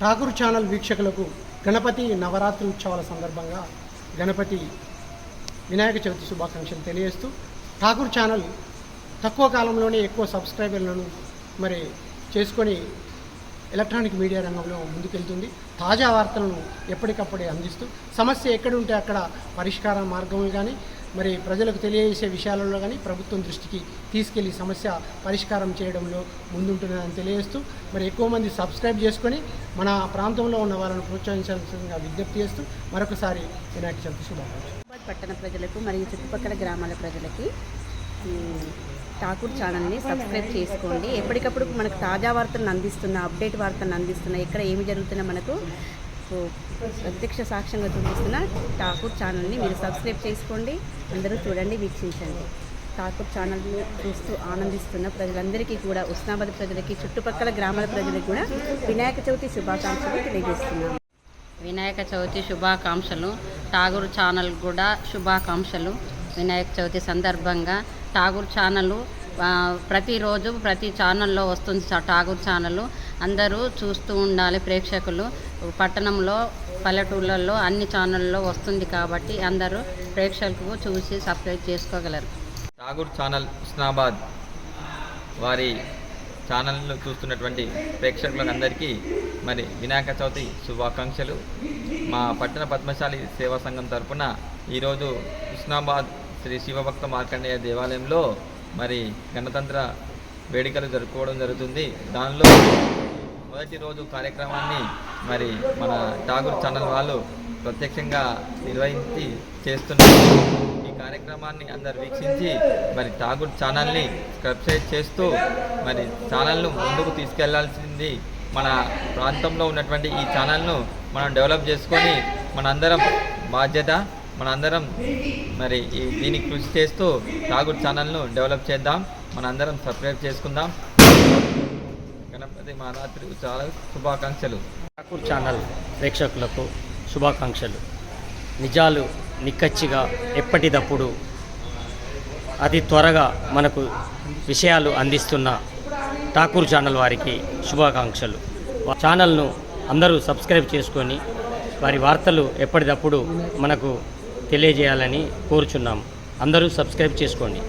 Thakur channel వీక్షకులకు గణపతి నవరాత్రి ఉత్సవాల సందర్భంగా గణపతి వినాయక చవితి శుభాకాంక్షలు తెలియజేస్తూ ఠాకూర్ ఛానల్ తక్కువ కాలంలోనే ఎక్కువ సబ్స్క్రైబర్లను మరి చేసుకొని ఎలక్ట్రానిక్ మీడియా రంగంలో ముందుకెళ్తుంది. తాజా వార్తలను ఎప్పటికప్పుడే అందిస్తూ సమస్య ఎక్కడుంటే అక్కడ పరిష్కార మార్గములు కానీ మరి ప్రజలకు తెలియజేసే విషయాలలో కానీ ప్రభుత్వం దృష్టికి తీసుకెళ్ళి సమస్య పరిష్కారం చేయడంలో ముందుంటుందని తెలియజేస్తూ మరి ఎక్కువ మంది సబ్స్క్రైబ్ చేసుకొని మన ప్రాంతంలో ఉన్న వాళ్ళని ప్రోత్సహించాల్సిందిగా విజ్ఞప్తి చేస్తూ మరొకసారి వినాయక చవితి శుభాకాంక్షలు. పట్టణ ప్రజలకు మరియు చుట్టుపక్కల గ్రామాల ప్రజలకి ఠాకూర్ ఛానల్ని సబ్స్క్రైబ్ చేసుకోండి. ఎప్పటికప్పుడు మనకు తాజా వార్తలను అందిస్తున్న అప్డేట్ వార్తలను అందిస్తున్న ఎక్కడ ఏమి జరుగుతున్నా మనకు మీకు ప్రత్యక్ష సాక్ష్యంగా చూపిస్తున్న ఠాకూర్ ఛానల్ని మీరు సబ్స్క్రైబ్ చేసుకోండి. అందరూ చూడండి వీక్షించండి. ఠాకూర్ ఛానల్ని చూస్తూ ఆనందిస్తున్న ప్రజలందరికీ కూడా ఉస్నాబాద్ ప్రజలకి చుట్టుపక్కల గ్రామాల ప్రజలకు కూడా వినాయక చవితి శుభాకాంక్షలు తెలియజేస్తున్నాం వినాయక చవితి శుభాకాంక్షలు. ఠాగూర్ ఛానల్ కూడా శుభాకాంక్షలు. వినాయక చవితి సందర్భంగా ఠాగూర్ ఛానల్ ప్రతిరోజు ప్రతి ఛానల్లో వస్తుంది ఠాగూర్ ఛానల్. అందరూ చూస్తూ ఉండాలి ప్రేక్షకులు. పట్టణంలో పల్లెటూళ్ళల్లో అన్ని ఛానళ్ళలో వస్తుంది కాబట్టి అందరూ ప్రేక్షకులు చూసి సబ్స్క్రైబ్ చేసుకోగలరు. ఠాగూర్ ఛానల్ ఉస్నాబాద్ వారి ఛానల్ను చూస్తున్నటువంటి ప్రేక్షకులందరికీ మరి వినాయక చవితి శుభాకాంక్షలు. మా పట్టణ పద్మశాలి సేవా సంఘం తరపున ఈరోజు ఉస్నాబాద్ శ్రీ శివభక్త మార్కండేయ దేవాలయంలో మరి గణతంత్ర వేడుకలు జరుపుకోవడం జరుగుతుంది. దానిలో మొదటి రోజు కార్యక్రమాన్ని మరి మన ఠాగూర్ ఛానల్ వాళ్ళు ప్రత్యక్షంగా నిర్వహించి చేస్తున్నారు. ఈ కార్యక్రమాన్ని అందరు వీక్షించి మరి ఠాగూర్ ఛానల్ని సబ్స్క్రైబ్ చేస్తూ మరి ఛానల్ను ముందుకు తీసుకెళ్ళాల్సింది మన ప్రాంతంలో ఉన్నటువంటి ఈ ఛానల్ను మనం డెవలప్ చేసుకొని మనందరం బాధ్యత మనందరం మరి ఈ దీనికి కృషి చేస్తూ ఠాగూర్ ఛానల్ను డెవలప్ చేద్దాం. మనందరం సబ్స్క్రైబ్ చేసుకుందాం. గణపతి మహారాత్రి చాలా శుభాకాంక్షలు. ఠాకూర్ ఛానల్ ప్రేక్షకులకు శుభాకాంక్షలు. నిజాలు నిక్కచ్చిగా ఎప్పటిదప్పుడు అతి త్వరగా మనకు విషయాలు అందిస్తున్న ఠాకూర్ ఛానల్ వారికి శుభాకాంక్షలు. ఛానల్ను అందరూ సబ్స్క్రైబ్ చేసుకొని వారి వార్తలు ఎప్పటిదప్పుడు మనకు తెలియజేయాలని కోరుచున్నాం. అందరూ సబ్స్క్రైబ్ చేసుకోండి.